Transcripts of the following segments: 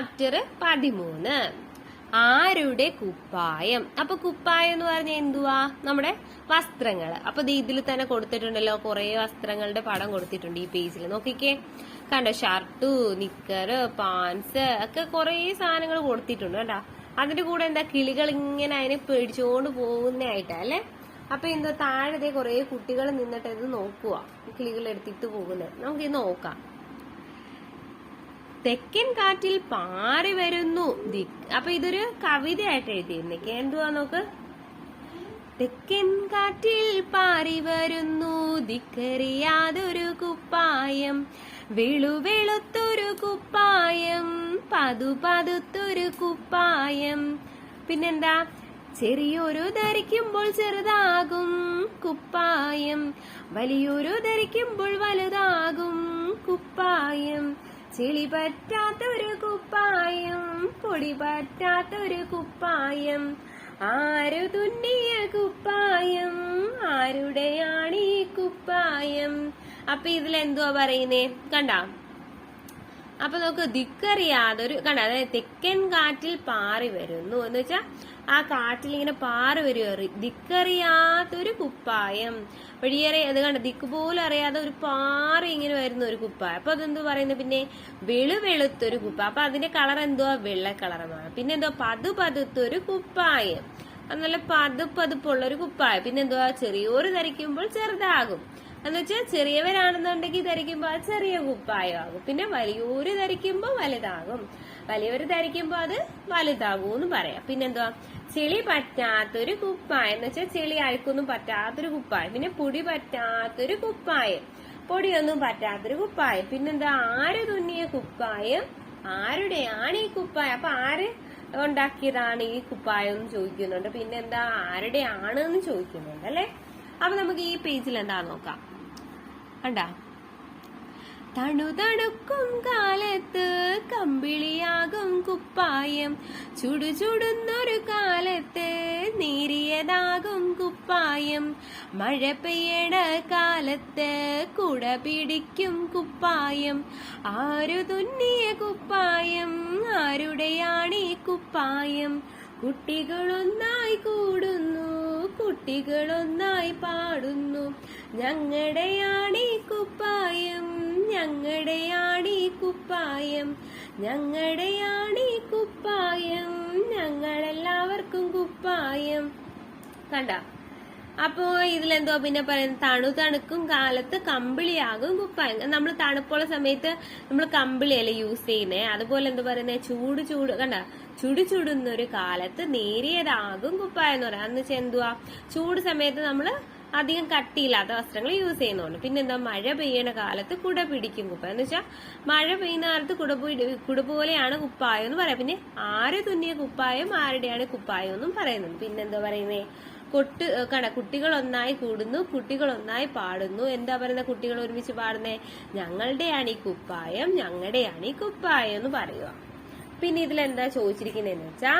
Chapter പതിമൂന്ന്. ആരുടെ കുപ്പായം? അപ്പൊ കുപ്പായം എന്ന് പറഞ്ഞാൽ എന്തുവാ? നമ്മുടെ വസ്ത്രങ്ങൾ അപ്പൊ ഇതിൽ തന്നെ കൊടുത്തിട്ടുണ്ടല്ലോ കുറെ വസ്ത്രങ്ങളുടെ പടം കൊടുത്തിട്ടുണ്ട് ഈ പേജിൽ. നോക്കിക്കേ. കണ്ടോ? ഷർട്ട് നിക്കർ പാൻസ് ഒക്കെ കുറെ സാധനങ്ങൾ കൊടുത്തിട്ടുണ്ട് കണ്ടോ? അതിന്റെ കൂടെ എന്താ? കിളികൾ ഇങ്ങനെ അതിനെ പേടിച്ചോണ്ട് പോകുന്നതായിട്ടാ അല്ലേ? അപ്പൊ എന്താ? താഴെ ദേ കുറെ കുട്ടികൾ നിന്നിട്ട് ഇത് നോക്കുക കിളികൾ എടുത്തിട്ട് പോകുന്നത്. നമുക്ക് ഇത് നോക്കാം. തെക്കൻ കാറ്റിൽ പാറി വരുന്നു. അപ്പൊ ഇതൊരു കവിതയായിട്ട് എഴുതിയിരുന്നേക്ക് എന്തുവാ നോക്ക്? തെക്കൻ കാറ്റിൽ പാറി വരുന്നു. ദിക്കറിയാതൊരു കുപ്പായം. വെളു വെളുത്തൊരു കുപ്പായം. പതു പതുത്തൊരു കുപ്പായം. പിന്നെന്താ? ചെറിയൊരു ധരിക്കുമ്പോൾ ചെറുതാകും കുപ്പായം. വലിയൊരു ധരിക്കുമ്പോൾ വലുതാകും കുപ്പായം. ചെളി പറ്റാത്ത ഒരു കുപ്പായം പൊടി പറ്റാത്ത ഒരു കുപ്പായം ആരു തുന്നിയ കുപ്പായം ആരുടെയാണ് ഈ കുപ്പായം? അപ്പൊ ഇതിലെന്തുവാ പറയുന്നേ? കണ്ടാ? അപ്പൊ നമുക്ക് ദിക്കറിയാതെ ഒരു കണ്ട? അതായത് തെക്കൻ കാറ്റിൽ പാറി വരുന്നു എന്ന് വെച്ചാ ആ കാറ്റിൽ ഇങ്ങനെ പാറി വരുക. ദിക്കറിയാത്തൊരു കുപ്പായം. വഴിയേറെ അത് കണ്ട? ദിക്ക് പോലും അറിയാതെ ഒരു പാറി ഇങ്ങനെ വരുന്ന ഒരു കുപ്പായം. അപ്പൊ അതെന്ത് പറയുന്നത് പിന്നെ വെളു വെളുത്തൊരു കുപ്പ അപ്പൊ അതിന്റെ കളർ എന്തുവാ? വെള്ള കളറുമാണ്. പിന്നെ എന്തോ പതു പതുത്തൊരു കുപ്പായം നല്ല പതു പതുപ്പുള്ള ഒരു കുപ്പായം. പിന്നെ എന്തുവാ? ചെറിയോര് ധരിക്കുമ്പോൾ ചെറുതാകും. എന്ന് വെച്ചാൽ ചെറിയവരാണെന്നുണ്ടെങ്കിൽ ധരിക്കുമ്പോൾ അത് ചെറിയ കുപ്പായമാകും. പിന്നെ വലിയൊരു ധരിക്കുമ്പോൾ വലുതാകും. വലിയൊരു ധരിക്കുമ്പോൾ അത് വലുതാകും എന്ന് പറയാം. പിന്നെന്തുവാ? ചെളി പറ്റാത്തൊരു കുപ്പായം എന്ന് വെച്ചാൽ ചെളി അഴുക്കൊന്നും പറ്റാത്തൊരു കുപ്പായം. പിന്നെ പൊടി പറ്റാത്തൊരു കുപ്പായം. പൊടിയൊന്നും പറ്റാത്തൊരു കുപ്പായം. പിന്നെന്താ? ആര് തുന്നിയ കുപ്പായം? ആരുടെയാണ് ഈ കുപ്പായം? അപ്പൊ ആര് ഉണ്ടാക്കിയതാണ് ഈ കുപ്പായം എന്ന് ചോദിക്കുന്നുണ്ട്. പിന്നെന്താ? ആരുടെ ആണ് എന്ന് ചോദിക്കുന്നുണ്ട് അല്ലെ? അപ്പൊ നമുക്ക് ഈ പേജിൽ എന്താ നോക്കാം. കണ്ടാ? തണുതണുക്കും കാലത്ത് കമ്പിളിയാകും കുപ്പായം. ചുടുചുടുന്നൊരു കാലത്ത് നേരിയതാകും കുപ്പായം. മഴ പെയ്യണ കാലത്ത് കുട പിടിക്കും കുപ്പായം. ആരു തുന്നിയ കുപ്പായം ആരുടെയാണ് ഈ കുപ്പായം? കുട്ടികളൊന്നായി കൂടുന്നു കുട്ടികളൊന്നായി പാടുന്നു. ഞങ്ങളുടെയാണ് കുപ്പായം ഞങ്ങളുടെയാണ് കുപ്പായം ഞങ്ങളുടെയാണ് കുപ്പായം ഞങ്ങളെല്ലാവർക്കും കുപ്പായം. കണ്ട? അപ്പോ ഇതിലെന്തോ പിന്നെ പറയുന്നത് തണു തണുക്കും കാലത്ത് കമ്പിളിയാകും കുപ്പായം നമ്മൾ തണുപ്പുള്ള സമയത്ത് നമ്മൾ കമ്പിളിയല്ലേ യൂസ് ചെയ്യുന്നേ. അതുപോലെ എന്താ പറയുന്നത് ചൂട് ചൂട് കണ്ട? ചുടി ചുടുന്ന ഒരു കാലത്ത് നേരിയതാകും കുപ്പായം എന്ന് പറയാം. എന്ന് എന്തുവാ ചൂട് സമയത്ത് നമ്മൾ അധികം കട്ടിയില്ലാത്ത വസ്ത്രങ്ങൾ യൂസ് ചെയ്യുന്നുണ്ട്. പിന്നെ എന്താ മഴ പെയ്യണ കാലത്ത് കുട പിടിക്കും കുപ്പായം. എന്ന് വെച്ചാൽ മഴ പെയ്യുന്ന കാലത്ത് കുട കുട പോലെയാണ് കുപ്പായം എന്ന് പറയാം. പിന്നെ ആര് തുന്നിയ കുപ്പായം ആരുടെയാണ് കുപ്പായം എന്നും പറയുന്നുണ്ട് പിന്നെന്താ പറയുന്നേ? കൊട്ട് കട കുട്ടികൾ ഒന്നായി കൂടുന്നു കുട്ടികൾ ഒന്നായി പാടുന്നു. എന്താ പറയുന്ന കുട്ടികൾ ഒരുമിച്ച് പാടുന്നേ? ഞങ്ങളുടെയാണ് ഈ കുപ്പായം ഞങ്ങളുടെയാണ് ഈ കുപ്പായം എന്ന് പറയുക. പിന്നെ ഇതിൽ എന്താ ചോദിച്ചിരിക്കുന്നതെന്ന് വെച്ചാ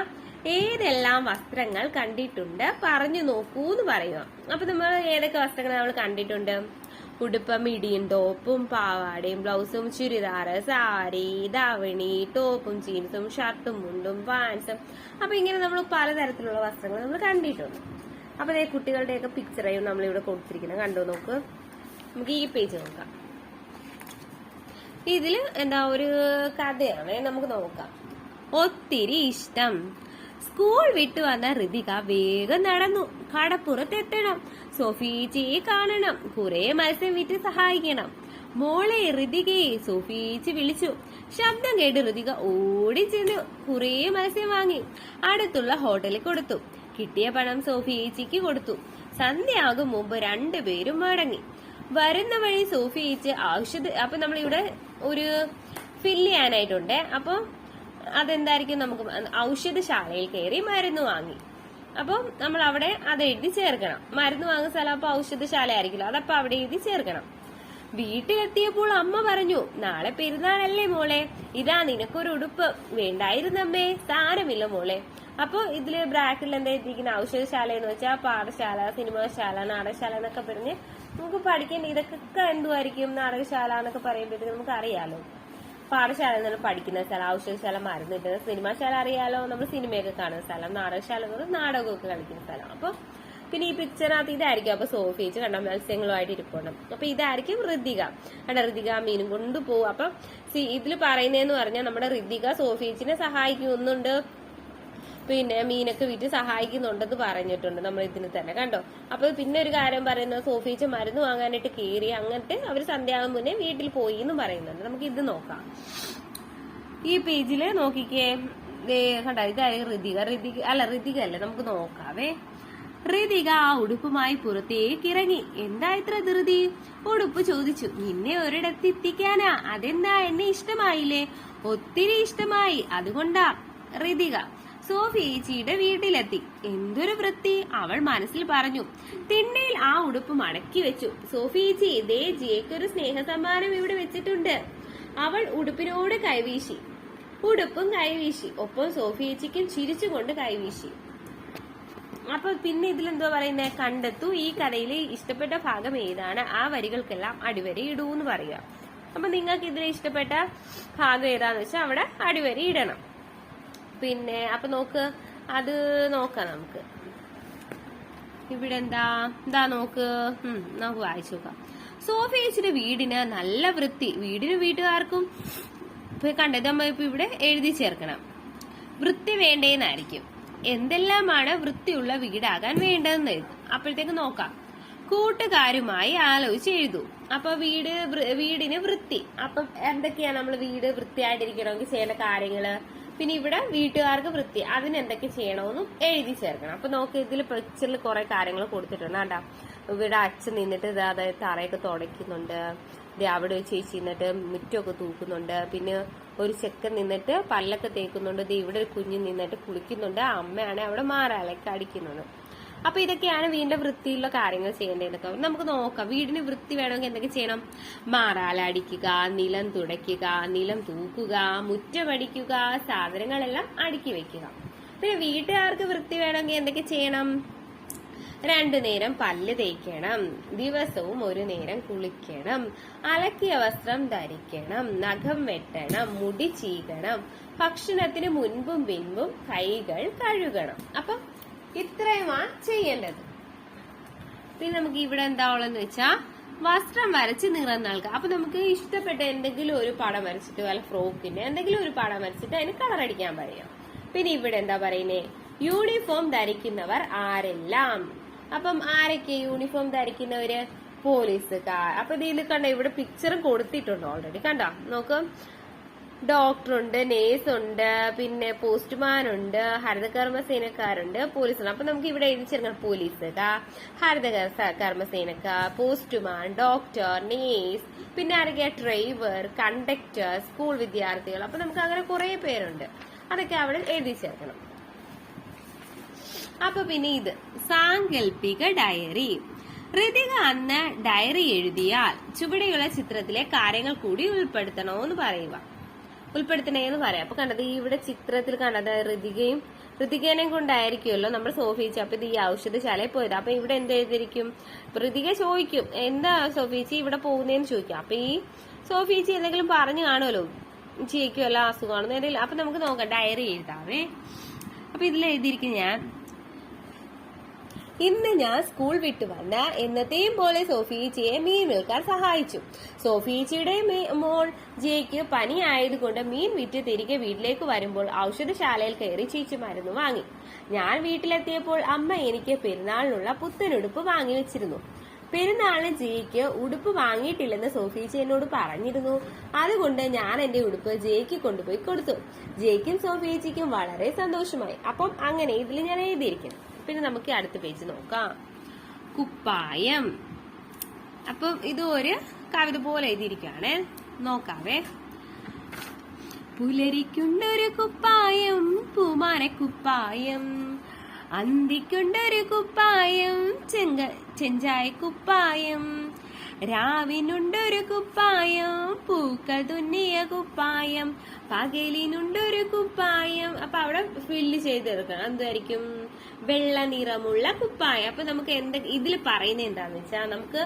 ഏതെല്ലാം വസ്ത്രങ്ങൾ കണ്ടിട്ടുണ്ട് പറഞ്ഞു നോക്കൂ എന്ന് പറയുക. അപ്പൊ നമ്മൾ ഏതൊക്കെ വസ്ത്രങ്ങൾ നമ്മൾ കണ്ടിട്ടുണ്ട്? ഉടുപ്പ് മിടിയും ടോപ്പും പാവാടയും ബ്ലൗസും ചുരിദാറ് സാരി ധാവണി ടോപ്പും ജീൻസും ഷർട്ടും മുണ്ടും പാൻസും. അപ്പൊ ഇങ്ങനെ നമ്മൾ പലതരത്തിലുള്ള വസ്ത്രങ്ങൾ നമ്മൾ കണ്ടിട്ടുണ്ട്. അപ്പൊ ഈ കുട്ടികളുടെയൊക്കെ പിക്ചറായും നമ്മൾ ഇവിടെ കൊടുത്തിരിക്കുന്നത് കണ്ടോ നോക്ക്? നമുക്ക് ഈ പേജ് നോക്കാം. ഇതിൽ എന്താ ഒരു കഥയാണ്. നമുക്ക് നോക്കാം. ഒത്തിരി ഇഷ്ടം. സ്കൂൾ വിട്ടു വന്ന ഋതിക വേഗം നടന്നു. കടപ്പുറത്തെത്തണം സോഫീച്ചിയെ കാണണം. കുറെ മത്സ്യം വിറ്റ് സഹായിക്കണം. മോളെ ഋതികയെ സോഫീച്ച് വിളിച്ചു. ശബ്ദം കേട്ട് ഋതിക ഓടി ചെന്ന്. കുറെ മത്സ്യം വാങ്ങി. അടുത്തുള്ള ഹോട്ടലിൽ കൊടുത്തു. കിട്ടിയ പണം സോഫി ഈച്ചിക്ക് കൊടുത്തു. സന്ധ്യയാകും മുമ്പ് രണ്ടുപേരും മടങ്ങി. വരുന്ന വഴി സോഫി ഈച്ച് ആവശ്യത അപ്പൊ നമ്മളിവിടെ ഒരു ഫില്ല് ചെയ്യാനായിട്ടുണ്ട്. അപ്പൊ അതെന്തായിരിക്കും നമുക്ക്? ഔഷധശാലയിൽ കയറി മരുന്ന് വാങ്ങി. അപ്പൊ നമ്മൾ അവിടെ അത് എഴുതി ചേർക്കണം. മരുന്ന് വാങ്ങുന്ന സ്ഥലം അപ്പൊ ഔഷധശാല ആയിരിക്കില്ല അതപ്പൊ അവിടെ എഴുതി ചേർക്കണം. വീട്ടിലെത്തിയപ്പോൾ അമ്മ പറഞ്ഞു നാളെ പെരുന്നാളല്ലേ മോളെ. ഇതാ നിനക്കൊരു ഉടുപ്പ് വേണ്ടായിരുന്നമ്മേ. സാരമില്ല മോളെ. അപ്പൊ ഇതിൽ ബ്രാക്കറ്റിൽ എന്താ എഴുതിയിരിക്കുന്ന? ഔഷധശാല എന്ന് വെച്ചാൽ പാഠശാല സിനിമാശാല നാടകശാല എന്നൊക്കെ പറഞ്ഞ് നമുക്ക് പഠിക്കേണ്ട ഇതൊക്കെ എന്തുമായിരിക്കും നാടകശാല എന്നൊക്കെ പറയുമ്പോഴത്തേക്ക് നമുക്ക് അറിയാലോ പാഠശാല എന്ന് പഠിക്കുന്ന സ്ഥലം ഔഷധശാല മരുന്ന് കിട്ടുന്ന സിനിമാശാല അറിയാലോ നമ്മൾ സിനിമയൊക്കെ കാണുന്ന സ്ഥലം നാടകശാല എന്ന് പറഞ്ഞാൽ നാടകമൊക്കെ കളിക്കുന്ന സ്ഥലം. അപ്പൊ പിന്നെ ഈ പിക്ചറിനകത്ത് ഇതായിരിക്കും. അപ്പൊ സോഫിച്ച് കണ്ട മത്സ്യങ്ങളുമായിട്ട് ഇരിക്കണം അപ്പൊ ഇതായിരിക്കും ഋതിക കണ്ട ഋതിക മീനും കൊണ്ടുപോകും. അപ്പൊ ഇതിൽ പറയുന്നതെന്ന് പറഞ്ഞാൽ നമ്മുടെ ഋതിക സോഫിച്ചിനെ സഹായിക്കുന്നുണ്ട്. പിന്നെ മീനൊക്കെ വിറ്റ് സഹായിക്കുന്നുണ്ടെന്ന് പറഞ്ഞിട്ടുണ്ട്. നമ്മൾ ഇതിന് തന്നെ കണ്ടോ? അപ്പൊ പിന്നെ ഒരു കാര്യം പറയുന്നത് സോഫീച്ച മരുന്ന് വാങ്ങാനായിട്ട് കയറി അങ്ങനത്തെ അവർ സന്ധ്യാകും മുന്നേ വീട്ടിൽ പോയി എന്ന് പറയുന്നുണ്ട്. നമുക്ക് ഇത് നോക്കാം. ഈ പേജിൽ നോക്കിക്കേ. കണ്ടോ? ഇതായി ഋതിക ഋതിക അല്ല ഋതിക അല്ലേ. നമുക്ക് നോക്കാവേ. ഋതിക ആ ഉടുപ്പുമായി പുറത്തേക്ക് ഇറങ്ങി. എന്താ ഇത്ര ധൃതി? ഉടുപ്പ് ചോദിച്ചു. നിന്നെ ഒരിടത്തെത്തിക്കാനാ അതെന്താ? എന്നെ ഇഷ്ടമായില്ലേ? ഒത്തിരി ഇഷ്ടമായി. അതുകൊണ്ടാ ഋതിക സോഫിയേച്ചിയുടെ വീട്ടിലെത്തി. എന്തൊരു വൃത്തി അവൾ മനസ്സിൽ പറഞ്ഞു. തിണ്ണയിൽ ആ ഉടുപ്പ് മടക്കി വെച്ചു. സോഫി ഏച്ചി ഇതേ ജിയക്കൊരു സ്നേഹസമ്മാനം ഇവിടെ വെച്ചിട്ടുണ്ട്. അവൾ ഉടുപ്പിനോട് കൈവീശി. ഉടുപ്പും കൈവീശി. ഒപ്പം സോഫി സോഫിയേച്ചിക്കും ചിരിച്ചുകൊണ്ട് കൈവീശി. അപ്പൊ പിന്നെ ഇതിലെന്തോ പറയുന്നത് കണ്ടെത്തു ഈ കഥയിലെ ഇഷ്ടപ്പെട്ട ഭാഗം ഏതാണ്? ആ വരികൾക്കെല്ലാം അടിവരി ഇടൂ എന്ന് പറയുക. അപ്പൊ നിങ്ങൾക്ക് ഇതിൽ ഇഷ്ടപ്പെട്ട ഭാഗം ഏതാന്ന് വെച്ചാൽ അവിടെ അടിവരി ഇടണം. പിന്നെ അപ്പൊ നോക്ക് അത് നോക്കാം നമുക്ക്. ഇവിടെ എന്താ എന്താ നോക്ക്. നമുക്ക് വായിച്ചു നോക്കാം. സോഫിയേച്ചിന്റെ വീടിന് നല്ല വൃത്തി. വീടിന് വീട്ടുകാർക്കും കണ്ടത് നമ്മ ഇപ്പൊ ഇവിടെ എഴുതി ചേർക്കണം. വൃത്തി വേണ്ടേന്നായിരിക്കും. എന്തെല്ലാമാണ് വൃത്തിയുള്ള വീടാകാൻ വേണ്ടതെന്ന് എഴുതും. അപ്പോഴത്തേക്ക് നോക്കാം. കൂട്ടുകാരുമായി ആലോചിച്ച് എഴുതൂ. അപ്പൊ വീട് വീടിന് വൃത്തി. അപ്പം എന്തൊക്കെയാ നമ്മൾ വീട് വൃത്തിയായിട്ടിരിക്കണമെങ്കിൽ ചെയ്യേണ്ട കാര്യങ്ങൾ? പിന്നെ ഇവിടെ വീട്ടുകാർക്ക് വൃത്തി അതിനെന്തൊക്കെ ചെയ്യണമെന്നും എഴുതി ചേർക്കണം. അപ്പൊ നോക്ക് ഇതിൽ പിക്ചറിൽ കുറെ കാര്യങ്ങൾ കൊടുത്തിട്ടുണ്ട്. കണ്ടാ? ഇവിടെ അച്ഛൻ നിന്നിട്ട് അതായത് തറയൊക്കെ തുടയ്ക്കുന്നുണ്ട്. അവിടെ വെച്ച് ചേച്ചി നിന്നിട്ട് മുറ്റമൊക്കെ തൂക്കുന്നുണ്ട്. പിന്നെ ഒരു ചെക്കൻ നിന്നിട്ട് പല്ലൊക്കെ തേക്കുന്നുണ്ട്. ഇവിടെ ഒരു കുഞ്ഞ് നിന്നിട്ട് കുളിക്കുന്നുണ്ട്. അമ്മയാണെ അവിടെ മാറാലൊക്കെ അടിക്കുന്നത് അപ്പൊ ഇതൊക്കെയാണ് വീടിന്റെ വൃത്തിയുള്ള കാര്യങ്ങൾ ചെയ്യേണ്ടതൊക്കെ നമുക്ക് നോക്കാം. വീടിന് വൃത്തി വേണമെങ്കിൽ എന്തൊക്കെ ചെയ്യണം? മാറാലടിക്കുക നിലം തുടയ്ക്കുക നിലം തൂക്കുക മുറ്റമടിക്കുക സാധനങ്ങളെല്ലാം അടുക്കി വെക്കുക. പിന്നെ വീട്ടുകാർക്ക് വൃത്തി വേണമെങ്കിൽ എന്തൊക്കെ ചെയ്യണം? രണ്ടു നേരം പല്ല് തേക്കണം ദിവസവും ഒരു നേരം കുളിക്കണം അലക്കിയ വസ്ത്രം ധരിക്കണം നഖം വെട്ടണം മുടി ചീകണം ഭക്ഷണത്തിന് മുൻപും പിൻപും കൈകൾ കഴുകണം. അപ്പൊ ഇത്രയുമാണ് ചെയ്യേണ്ടത്. പിന്നെ നമുക്ക് ഇവിടെ എന്താ ഉള്ളതെന്ന് വെച്ചാ വസ്ത്രം വരച്ച് നിറം നൽകുക അപ്പൊ നമുക്ക് ഇഷ്ടപ്പെട്ട എന്തെങ്കിലും ഒരു പടം വരച്ചിട്ട് വല്ല ഫ്രോക്കിന്റെ എന്തെങ്കിലും ഒരു പടം വരച്ചിട്ട് അതിന് കളർ അടിക്കാൻ പറയാം. പിന്നെ ഇവിടെ എന്താ പറയുന്നേ? യൂണിഫോം ധരിക്കുന്നവർ ആരെല്ലാം? അപ്പം ആരൊക്കെ യൂണിഫോം ധരിക്കുന്നവര്? പോലീസുകാർ. അപ്പൊ ഇതിൽ കണ്ട ഇവിടെ പിക്ചറും കൊടുത്തിട്ടുണ്ട് ഓൾറെഡി കണ്ടോ? നോക്ക്. ഡോക്ടറുണ്ട് നേഴ്സുണ്ട് പിന്നെ പോസ്റ്റ്മാനുണ്ട് ഹരിതകർമ്മസേനക്കാരുണ്ട് പോലീസുണ്ട്. അപ്പൊ നമുക്ക് ഇവിടെ എഴുതി ചേർക്കണം പോലീസുകാർ ഹരിത കർമ്മസേനക്കാർ പോസ്റ്റ്മാൻ ഡോക്ടർ നേഴ്സ് പിന്നെ ആരൊക്കെയാ? ഡ്രൈവർ കണ്ടക്ടർ സ്കൂൾ വിദ്യാർത്ഥികൾ. അപ്പൊ നമുക്ക് അങ്ങനെ കുറെ പേരുണ്ട്. അതൊക്കെ അവിടെ എഴുതി ചേർക്കണം. അപ്പൊ പിന്നെ ഇത് സാങ്കല്പിക ഡയറി. ഋതിക അന്ന് ഡയറി എഴുതിയാൽ ചുവടെയുള്ള ചിത്രത്തിലെ കാര്യങ്ങൾ കൂടി ഉൾപ്പെടുത്തണമെന്ന് പറയുക. ഉൾപ്പെടുത്തണേന്ന് പറയാം. അപ്പൊ കണ്ടത് ഈ ഇവിടെ ചിത്രത്തിൽ കണ്ടത് ഋതികയും ഋതികേനെയും കൊണ്ടായിരിക്കുമല്ലോ നമ്മൾ സോഫീച്ച് അപ്പൊ ഇത് ഈ ഔഷധശാലയിൽ പോയത്. അപ്പൊ ഇവിടെ എന്ത് ചെയ്തിരിക്കും ഋതിക ചോദിക്കും എന്താ സോഫീച്ചി ഇവിടെ പോകുന്നതെന്ന് ചോദിക്കും. അപ്പൊ ഈ സോഫീച്ചി എന്തെങ്കിലും പറഞ്ഞു കാണുമല്ലോ? ചേക്കും എല്ലാ അസുഖമാണെന്ന് എന്തെങ്കിലും അപ്പൊ നമുക്ക് നോക്കാം ഡയറി എഴുതാവേ. അപ്പൊ ഇതിൽ എഴുതിയിരിക്കും ഞാൻ ഇന്ന് ഞാൻ സ്കൂൾ വിട്ടു വന്ന എന്നത്തെയും പോലെ സോഫീച്ചയെ മീൻ വിൽക്കാൻ സഹായിച്ചു. സോഫീച്ചയുടെ മോൾ ജയ്ക്ക് പനി ആയതുകൊണ്ട് മീൻ വിറ്റ് തിരികെ വീട്ടിലേക്ക് വരുമ്പോൾ ഔഷധശാലയിൽ കയറി ചീച്ചു മരുന്ന് വാങ്ങി. ഞാൻ വീട്ടിലെത്തിയപ്പോൾ അമ്മ എനിക്ക് പെരുന്നാളിനുള്ള പുത്തനുടുപ്പ് വാങ്ങി വെച്ചിരുന്നു. പെരുന്നാളിന് ജയ്ക്ക് ഉടുപ്പ് വാങ്ങിയിട്ടില്ലെന്ന് സോഫീച്ച എന്നോട് പറഞ്ഞിരുന്നു. അതുകൊണ്ട് ഞാൻ എന്റെ ഉടുപ്പ് ജയ്ക്ക് കൊണ്ടുപോയി കൊടുത്തു. ജയ്ക്കും സോഫീച്ചയ്ക്കും വളരെ സന്തോഷമായി. അപ്പം അങ്ങനെ ഇതിൽ ഞാൻ എഴുതിയിരിക്കുന്നു. പിന്നെ നമുക്ക് അടുത്ത പേജ് നോക്കാം. കുപ്പായം. അപ്പം ഇത് ഒരു കവിത പോലെ എഴുതിയിരിക്കുകയാണ്. നോക്കാവേ. പുലരിക്കുണ്ടൊരു കുപ്പായം പൂമാന കുപ്പായം. അന്തിക്കുണ്ടൊരു കുപ്പായം ചെങ്ക ചെഞ്ചായ കുപ്പായം. രാവിനുണ്ടൊരു കുപ്പായം പൂക്കൾ തുന്നിയ കുപ്പായം പകലിനുണ്ടൊരു കുപ്പായം. അപ്പൊ അവിടെ ഫില്ല് ചെയ്തെടുക്കണം എന്തായിരിക്കും വെള്ള നിറമുള്ള കുപ്പായം. അപ്പൊ നമുക്ക് എന്തൊക്കെ ഇതിൽ പറയുന്നത് എന്താന്ന് വെച്ചാൽ നമുക്ക്